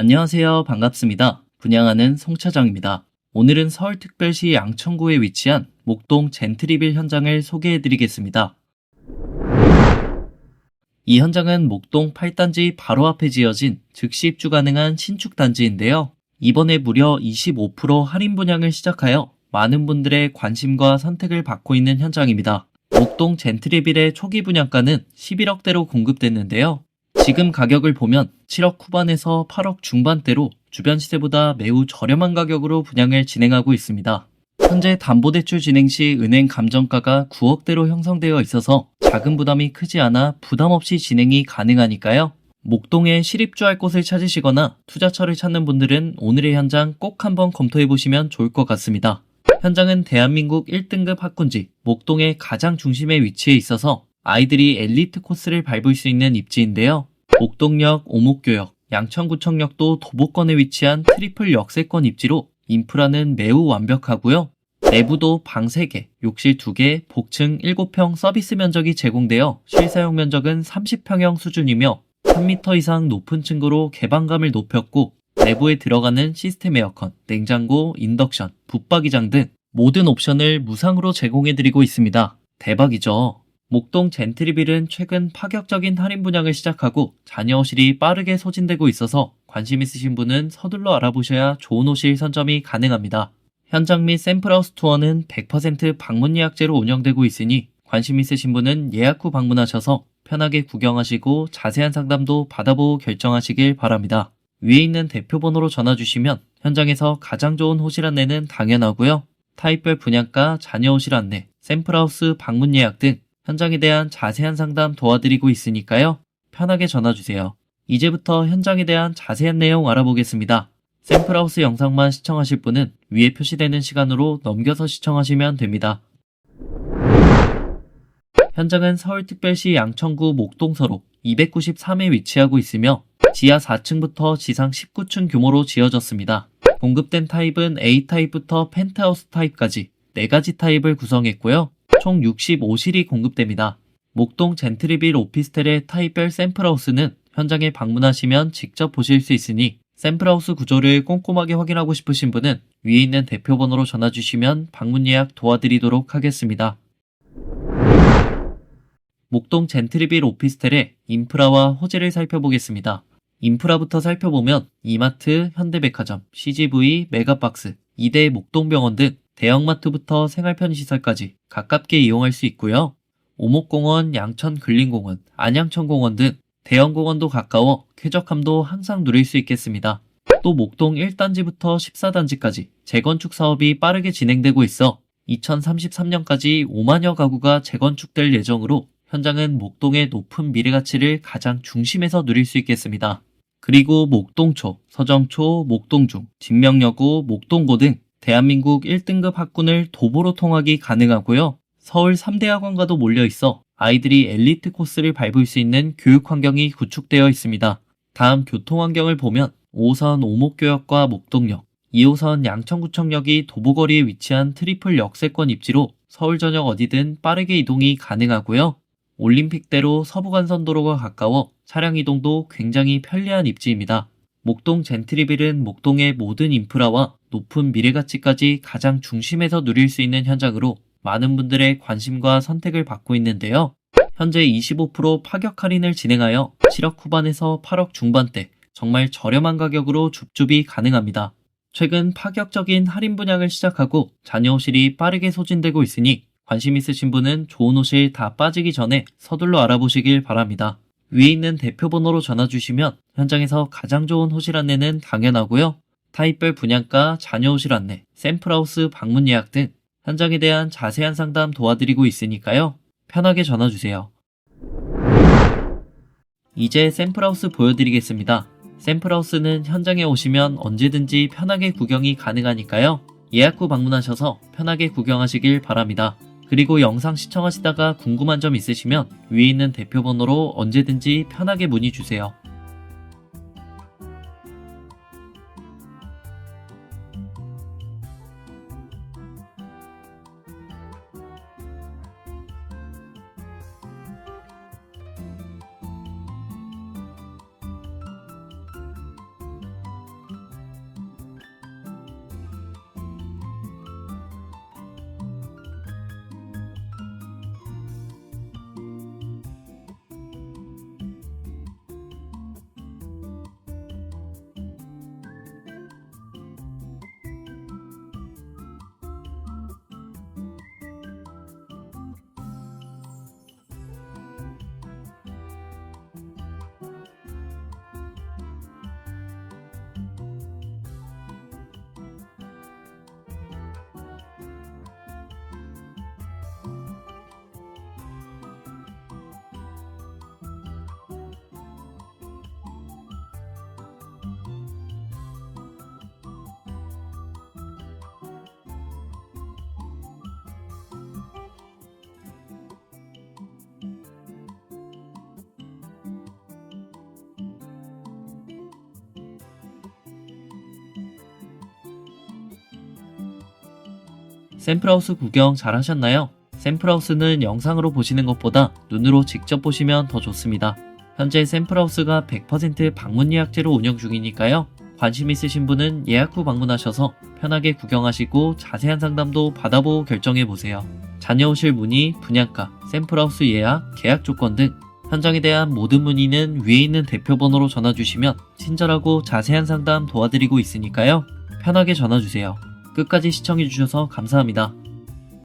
안녕하세요. 반갑습니다. 분양하는 송차장입니다. 오늘은 서울특별시 양천구에 위치한 목동 젠트리빌 현장을 소개해 드리겠습니다. 이 현장은 목동 8단지 바로 앞에 지어진 즉시 입주 가능한 신축 단지인데요. 이번에 무려 25% 할인 분양을 시작하여 많은 분들의 관심과 선택을 받고 있는 현장입니다. 목동 젠트리빌의 초기 분양가는 11억대로 공급됐는데요. 지금 가격을 보면 7억 후반에서 8억 중반대로 주변 시세보다 매우 저렴한 가격으로 분양을 진행하고 있습니다. 현재 담보대출 진행 시 은행 감정가가 9억대로 형성되어 있어서 자금 부담이 크지 않아 부담 없이 진행이 가능하니까요. 목동에 실입주할 곳을 찾으시거나 투자처를 찾는 분들은 오늘의 현장 꼭 한번 검토해 보시면 좋을 것 같습니다. 현장은 대한민국 1등급 학군지 목동의 가장 중심에 위치해 있어서 아이들이 엘리트 코스를 밟을 수 있는 입지인데요. 목동역, 오목교역, 양천구청역도 도보권에 위치한 트리플 역세권 입지로 인프라는 매우 완벽하고요. 내부도 방 3개, 욕실 2개, 복층 7평 서비스 면적이 제공되어 실사용 면적은 30평형 수준이며 3m 이상 높은 층고로 개방감을 높였고 내부에 들어가는 시스템 에어컨, 냉장고, 인덕션, 붙박이장 등 모든 옵션을 무상으로 제공해드리고 있습니다. 대박이죠? 목동 젠트리빌은 최근 파격적인 할인 분양을 시작하고 자녀 호실이 빠르게 소진되고 있어서 관심 있으신 분은 서둘러 알아보셔야 좋은 호실 선점이 가능합니다. 현장 및 샘플하우스 투어는 100% 방문 예약제로 운영되고 있으니 관심 있으신 분은 예약 후 방문하셔서 편하게 구경하시고 자세한 상담도 받아보고 결정하시길 바랍니다. 위에 있는 대표 번호로 전화 주시면 현장에서 가장 좋은 호실 안내는 당연하고요. 타입별 분양가, 자녀 호실 안내, 샘플하우스 방문 예약 등 현장에 대한 자세한 상담 도와드리고 있으니까요. 편하게 전화 주세요. 이제부터 현장에 대한 자세한 내용 알아보겠습니다. 샘플하우스 영상만 시청하실 분은 위에 표시되는 시간으로 넘겨서 시청하시면 됩니다. 현장은 서울특별시 양천구 목동서로 293에 위치하고 있으며 지하 4층부터 지상 19층 규모로 지어졌습니다. 공급된 타입은 A타입부터 펜트하우스 타입까지 4가지 타입을 구성했고요. 총 65실이 공급됩니다. 목동 젠트리빌 오피스텔의 타입별 샘플하우스는 현장에 방문하시면 직접 보실 수 있으니 샘플하우스 구조를 꼼꼼하게 확인하고 싶으신 분은 위에 있는 대표 번호로 전화 주시면 방문 예약 도와드리도록 하겠습니다. 목동 젠트리빌 오피스텔의 인프라와 호재를 살펴보겠습니다. 인프라부터 살펴보면 이마트, 현대백화점, CGV, 메가박스, 2대 목동병원 등 대형마트부터 생활편의시설까지 가깝게 이용할 수 있고요. 오목공원, 양천근린공원, 안양천공원 등 대형공원도 가까워 쾌적함도 항상 누릴 수 있겠습니다. 또 목동 1단지부터 14단지까지 재건축 사업이 빠르게 진행되고 있어 2033년까지 5만여 가구가 재건축될 예정으로 현장은 목동의 높은 미래 가치를 가장 중심에서 누릴 수 있겠습니다. 그리고 목동초, 서정초, 목동중, 진명여고, 목동고 등 대한민국 1등급 학군을 도보로 통하기 가능하고요. 서울 3대 학원과도 몰려 있어 아이들이 엘리트 코스를 밟을 수 있는 교육 환경이 구축되어 있습니다. 다음 교통 환경을 보면 5호선 오목교역과 목동역, 2호선 양천구청역이 도보거리에 위치한 트리플 역세권 입지로 서울 전역 어디든 빠르게 이동이 가능하고요. 올림픽대로 서부간선도로가 가까워 차량 이동도 굉장히 편리한 입지입니다. 목동 젠트리빌은 목동의 모든 인프라와 높은 미래 가치까지 가장 중심에서 누릴 수 있는 현장으로 많은 분들의 관심과 선택을 받고 있는데요. 현재 25% 파격 할인을 진행하여 7억 후반에서 8억 중반대 정말 저렴한 가격으로 줍줍이 가능합니다. 최근 파격적인 할인 분양을 시작하고 자녀 호실이 빠르게 소진되고 있으니 관심 있으신 분은 좋은 호실 다 빠지기 전에 서둘러 알아보시길 바랍니다. 위에 있는 대표 번호로 전화 주시면 현장에서 가장 좋은 호실 안내는 당연하고요. 타입별 분양가, 자녀 호실 안내, 샘플하우스 방문 예약 등 현장에 대한 자세한 상담 도와드리고 있으니까요. 편하게 전화 주세요. 이제 샘플하우스 보여드리겠습니다. 샘플하우스는 현장에 오시면 언제든지 편하게 구경이 가능하니까요. 예약 후 방문하셔서 편하게 구경하시길 바랍니다. 그리고 영상 시청하시다가 궁금한 점 있으시면 위에 있는 대표 번호로 언제든지 편하게 문의 주세요. 샘플하우스 구경 잘 하셨나요? 샘플하우스는 영상으로 보시는 것보다 눈으로 직접 보시면 더 좋습니다. 현재 샘플하우스가 100% 방문 예약제로 운영 중이니까요. 관심 있으신 분은 예약 후 방문하셔서 편하게 구경하시고 자세한 상담도 받아보고 결정해 보세요. 자녀 오실 문의, 분양가, 샘플하우스 예약, 계약 조건 등 현장에 대한 모든 문의는 위에 있는 대표 번호로 전화 주시면 친절하고 자세한 상담 도와드리고 있으니까요. 편하게 전화 주세요. 끝까지 시청해 주셔서 감사합니다.